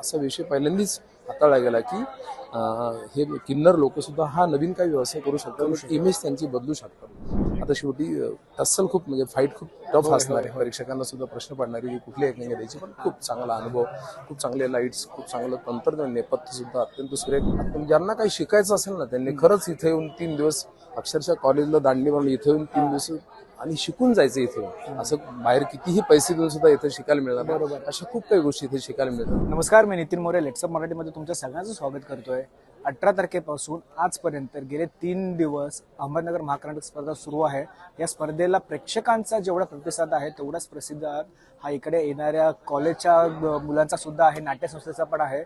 असा विषय पहिल्यांदाच हाताळला गेला की हे किन्नर लोक सुद्धा हा नवीन काही व्यवसाय करू शकतात इमेज त्यांची बदलू शकतात. आता शेवटी टस्सल खूप म्हणजे फाईट खूप टफ असणार आहे. परीक्षकांना सुद्धा प्रश्न पडणारी की कुठली एकमेक द्यायची पण खूप चांगला अनुभव खूप चांगले लाईट्स खूप चांगलं तंत्रज्ञान नेपथ्य सुद्धा अत्यंत सुरेख. ज्यांना काही शिकायचं असेल ना त्यांनी खरंच इथे येऊन तीन दिवस अक्षरशः कॉलेजला दांडी म्हणून इथे येऊन तीन दिवस आणि शिकून जायचं इथे. असं बाहेर कितीही पैसे देऊन सुद्धा इथे शिकायला मिळणार. बरोबर. अशा खूप काही गोष्टी इथे शिकायला मिळतात. नमस्कार मी नितीन मोरे. लेट्सअप मराठीमध्ये तुमच्या सगळ्यांचं स्वागत करतोय. अठरा तारखेपासून आजपर्यंत गेले तीन दिवस अहमदनगर महाकर्नाटक स्पर्धा सुरू आहे. या स्पर्धेला प्रेक्षकांचा जेवढा प्रतिसाद आहे तेवढाच प्रसिद्ध हा इकडे येणाऱ्या कॉलेजच्या मुलांचा सुद्धा आहे नाट्यसंस्थेचा पण आहे.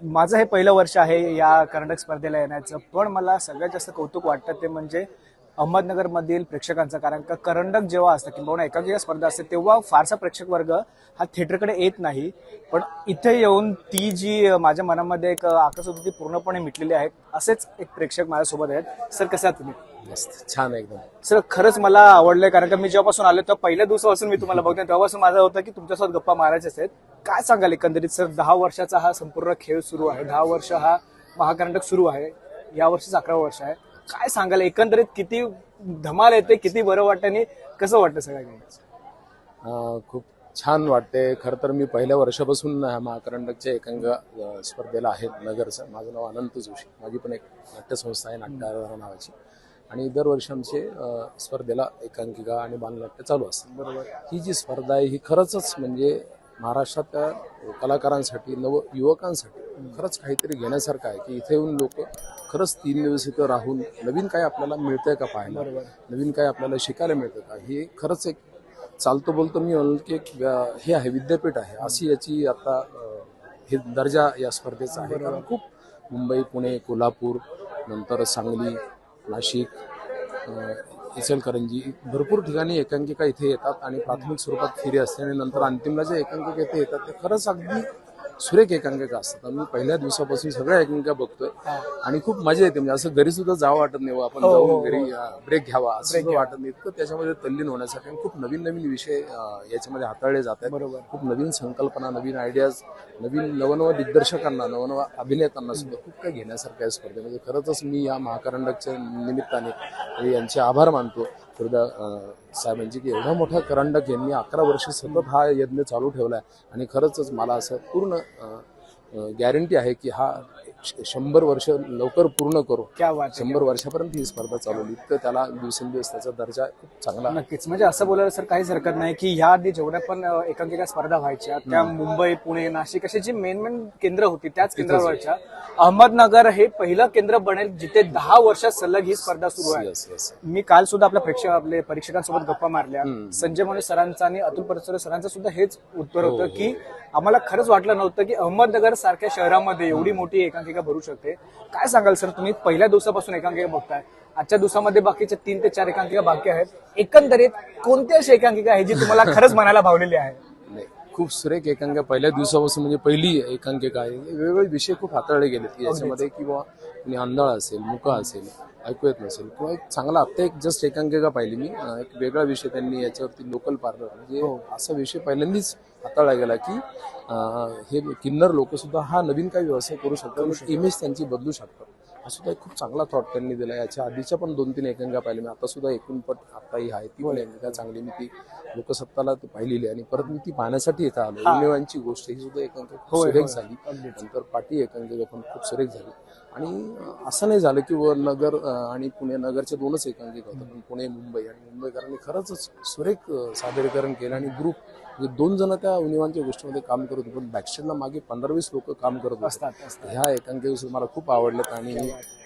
माझं हे पहिलं वर्ष आहे या कर्नाटक स्पर्धेला येण्याचं. पण मला सगळ्यात जास्त कौतुक वाटतं ते म्हणजे अहमदनगरमधील प्रेक्षकांचा कारण का करंडक जेव्हा असतं किंवा एकांकिका स्पर्धा असते तेव्हा फारसा प्रेक्षक वर्ग हा थिएटरकडे येत नाही. पण इथे येऊन ती जी माझ्या मनामध्ये एक आकर्षण होती ती पूर्णपणे मिटलेली आहे असेच एक प्रेक्षक माझ्यासोबत आहेत. सर कसं आहात तुम्ही? छान एकदम. सर खरंच मला आवडलंय कारण का मी जेव्हापासून आलो तेव्हा पहिल्या दिवसापासून मी तुम्हाला बघतोय तेव्हापासून माझं होतं की तुमच्यासोबत गप्पा मारायचे आहेत. काय सांगाल एकंदरीत सर? दहा वर्षाचा हा संपूर्ण खेळ सुरू आहे. दहा वर्ष हा महाकर्नाटक सुरू आहे. या वर्षीच अकरावं वर्ष आहे. काय सांगाल एकंदरीत किती धमाल येते किती बरं वाटतं आणि कसं वाटतं सगळ्या काही? खूप छान वाटते. खरं तर मी पहिल्या वर्षापासून महाकरंडकच्या एकांक अं, स्पर्धेला आहे नगरचं. माझं नाव अनंत जोशी. माझी पण एक नाट्यसंस्था आहे नाट्य नावाची. आणि दरवर्षी आमचे स्पर्धेला एकांकिका आणि बालनाट्य चालू असतात बरोबर. ही जी स्पर्धा आहे ही खरंच म्हणजे महाराष्ट्रातल्या कलाकारांसाठी नव युवकांसाठी खरंच काहीतरी घेण्यासारखं आहे की इथे येऊन लोक खरंच तीन दिवस इथं राहून नवीन काय आपल्याला मिळतंय का पाहायला. नवीन काय आपल्याला शिकायला मिळतं का? हे खरंच एक चालतो बोलतो मी म्हणलो की एक हे आहे विद्यापीठ आहे. अशी याची आता हे दर्जा या स्पर्धेचा आहे. कारण खूप मुंबई पुणे कोल्हापूर नंतर सांगली नाशिक इचलकरंजी. भरपूर ठिकाणी एकांकिका इथे येतात आणि प्राथमिक स्वरूपात फेरी असते आणि नंतर अंतिमला जे एकांकिका इथे येतात. ते खरंच अगदी सुरेख एकांकिका असतात. मी पहिल्या दिवसापासून सगळ्या एकांकिका बघतोय. आणि खूप मजा येते. म्हणजे असं घरी सुद्धा जावं वाटत नाही आपण हो, हो, जाऊन हो. घरी ब्रेक घ्यावा. असं वाटत नाही. इतकं त्याच्यामध्ये तल्लीन होण्यासाठी खूप नवीन नवीन विषय याच्यामध्ये हाताळले जात आहेत. बरोबर. खूप नवीन संकल्पना नवीन आयडियाज नवीन नवनव दिग्दर्शकांना नवनव अभिनेत्यांना सुद्धा खूप काही घेण्यासारखं आहे स्पर्धेमध्ये. खरंच मी या महाकरंडकच्या निमित्ताने यांचे आभार मानतो. फिरदा अं, साहेबांचे की एवढा मोठा करंडक यांनी अकरा वर्ष सतत हा यज्ञ चालू ठेवला आहे आणि खरंच मला असं पूर्ण गॅरंटी आहे की हा शंभर वर्ष लवकर पूर्ण करू. शंभर वर्षापर्यंत ही स्पर्धा चालवली. इतकं त्याला दिवसेंदिवस त्याचा दर्जा खूप चांगला नक्कीच. म्हणजे असं बोलायला सर काहीच हरकत नाही की ह्या आधी जेवढ्या पण एकांकिका स्पर्धा व्हायच्या त्या मुंबई पुणे नाशिक अशी जी मेन मेन केंद्र होती त्याच केंद्रावर व्हायच्या. अहमदनगर हे पहिलं केंद्र बनेल जिथे दहा वर्षात सलग ही स्पर्धा सुरू आहे. मी काल सुद्धा आपल्या प्रेक्षक आपले परीक्षकांसोबत गप्पा मारल्या. संजय मोने सरांचा आणि अतुल परचुरे सरांचं सुद्धा हेच उत्तर हो, होतं की आम्हाला खरंच वाटलं नव्हतं की अहमदनगर सारख्या शहरामध्ये एवढी मोठी एकांकिका भरू शकते. काय सांगाल सर तुम्ही? पहिल्या दिवसापासून एकांकिका बघताय. आजच्या दिवसामध्ये बाकीच्या तीन ते चार एकांकिका बाकी आहेत. एकंदरीत कोणती अशी एकांकिका आहे जी तुम्हाला खरंच मनाला भावलेली आहे? खूप सुरेख एकांकिका. पहिल्या दिवसापासून म्हणजे पहिली एकांकिका आहे. वेगवेगळे विषय खूप हाताळले गेले की याच्यामध्ये किंवा आंधळा असेल मुका असेल ऐकू येत नसेल. किंवा एक चांगला आत्ता एक जस्ट एकांकिका पाहिली मी. एक वेगळा विषय त्यांनी याच्यावरती लोकल पार्लर म्हणजे असा विषय पहिल्यांदाच हाताळला गेला की हे किन्नर लोक सुद्धा हा नवीन काही व्यवसाय करू शकतात. इमेज त्यांची बदलू शकतात. हा सुद्धा एक खूप चांगला थॉट त्यांनी दिला. याच्या आधीच्या पण दोन तीन एकांकिका पाहिल्या. मी आता सुद्धा एकूण पट आता ही आहे. ती पण एकांकिका चांगली मी ती लोकसत्ताला ती पाहिलेली आणि परत मी ती पाहण्यासाठी इथं आलो. उल्लेवांची गोष्ट ही सुद्धा एकांकिका खूप सुरेख. झाली. नंतर पाटी एकांकिका पण खूप सुरेख झाली. आणि असं नाही झालं की व नगर आणि पुणे नगरचे दोनच एकांकिका होतं. पण पुणे मुंबई आणि मुंबईकरांनी खरंच सुरेख सादरीकरण केलं आणि ग्रुप म्हणजे दोन जण त्या उनिवांच्या गोष्टीमध्ये काम करत होते पण बॅकस्टेजला मागे पंधरा वीस लोक काम करत असतात ह्या एकांकिका मला खूप आवडल्यात आणि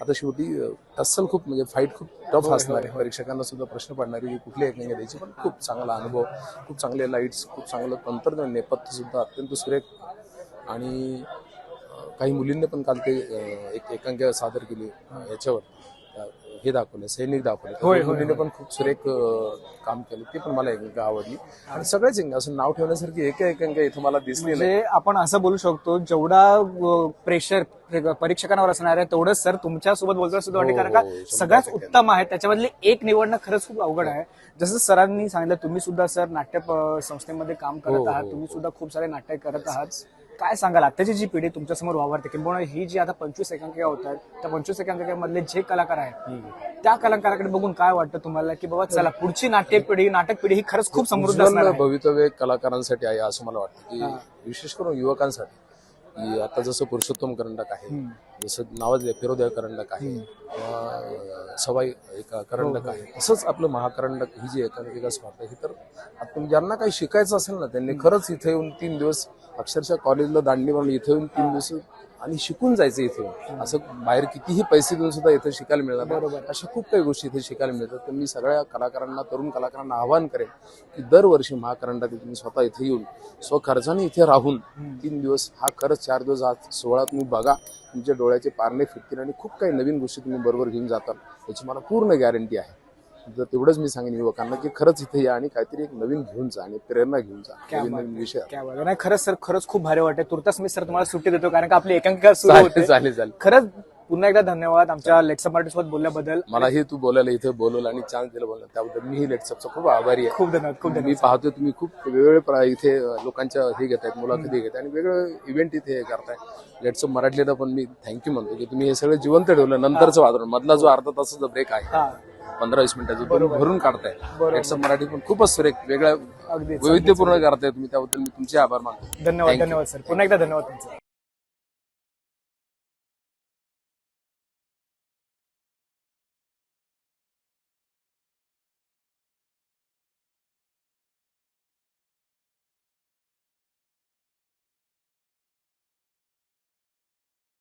आता शेवटी अं, टस्सल खूप म्हणजे फाईट खूप टफ असणार आहे. परीक्षकांना सुद्धा प्रश्न पडणारी की कुठली एकांकिका द्यायची पण खूप चांगला अनुभव खूप चांगले लाईट्स खूप चांगलं तंत्रज्ञान नेपथ्य सुद्धा अत्यंत सुरेख. आणि काही मुलींनी पण काल ते एक एकांकिका सादर केली याच्यावर. हे दाखवले सैनिक दाखवले होय, मुलीने पण खूप सुरेख अं, काम केलं ते पण मला एकांकिका आवडली. आणि सगळ्याच एकांकिका असं नाव ठेवण्यासारखी एक एकांकिका इथं मला दिसली नाही. म्हणजे आपण असं बोलू शकतो जेवढा प्रेशर परीक्षकांवर असणार आहे तेवढंच सर तुमच्यासोबत बोलताना सुद्धा वाटते. हो, कारण का हो, शंभर सगळ्याच टक्के. उत्तम आहे त्याच्यामधले एक निवडणं खरंच खूप अवघड आहे. जसं सरांनी सांगितलं तुम्ही सुद्धा सर नाट्य प- संस्थेमध्ये काम हो, करत आहात हो, तुम्ही सुद्धा खूप सारे नाटक करत आहात. काय सांगाल? आताची जी पिढी तुमच्यासमोर वावरते किंवा ही जी आता पंचवीस एकांकिका होत आहेत त्या पंचवीस एकांकिकेमधले जे कलाकार आहेत त्या कलाकाराकडे बघून काय वाटतं तुम्हाला की बाबा चला पुढची नाट्य पिढी नाटक पिढी ही खरंच खूप समृद्ध असणार उज्ज्वल आहे? भवितव्य कलाकारांसाठी आहे असं मला वाटतं की विशेष करून युवकांसाठी. की आता जसं पुरुषोत्तम करंडक आहे जसं नावाजले फिरोदय करंडक आहे. सवाई एक करंडक आहे. तसंच आपलं महाकरंडक ही जी एकांकिका स्पर्धा ही तर ज्यांना काही शिकायचं असेल ना त्यांनी खरंच इथे येऊन तीन दिवस अक्षरशः कॉलेजला दांडी म्हणून इथे येऊन तीन दिवस आणि शिकून जायचं इथे. असं बाहेर कितीही पैसे देऊन सुद्धा इथे शिकायला मिळतात बरोबर. अशा खूप काही गोष्टी इथे शिकायला मिळतात. तर मी सगळ्या कलाकारांना तरुण कलाकारांना आवाहन करेन की दरवर्षी महाकरंडात तुम्ही स्वतः इथे येऊन स्वखर्चाने इथे राहून तीन दिवस हा खरंच चार दिवस हा सोहळा तुम्ही बघा. तुमच्या डोळ्याचे पारणे फिरतील आणि खूप काही नवीन गोष्टी तुम्ही बरोबर घेऊन जाताल याची मला पूर्ण गॅरंटी आहे. तर तेवढंच मी सांगेन युवकांना की खरंच इथे या आणि काहीतरी एक नवीन घेऊन जा आणि प्रेरणा घेऊन जा. नवीन नवीन विषय. नाही खरंच सर खरंच खूप भारी वाटते तुर्तास मी सर तुम्हाला सुट्टी देतो कारण का आपली एकांकिका चालेल चालेल. खरंच पुन्हा एकदा धन्यवाद आमच्या लेक्चर मराठी सोबत बोलल्याबद्दल. मलाही तू बोलायला इथे बोलवलं आणि चान्स दिला बोलला त्याबद्दल मीही लेट्सअपचा खूप आभारी आहे. खूप धन्यवाद खूप मी पाहतोय तुम्ही खूप वेगवेगळे इथे लोकांच्या हे घेत आहेत मुलाखती घेत आणि वेगळं इव्हेंट इथे हे करताय लेट्सअप मराठीला पण मी थँक्यू म्हणतो की तुम्ही हे सगळं जिवंत ठेवलं. नंतरचं वातावरण मधला जो अर्धा तासाचा ब्रेक आहे हा. पंधरा वीस मिनिटाचा भरून काढताय. लेट्सअप मराठी पण खूपच सुरेख वेगळ्या अगदीच वैविध्यपूर्ण करताय तुम्ही त्याबद्दल मी तुमचे आभार मानतो. धन्यवाद धन्यवाद सर. पुन्हा एकदा धन्यवाद तुमचे.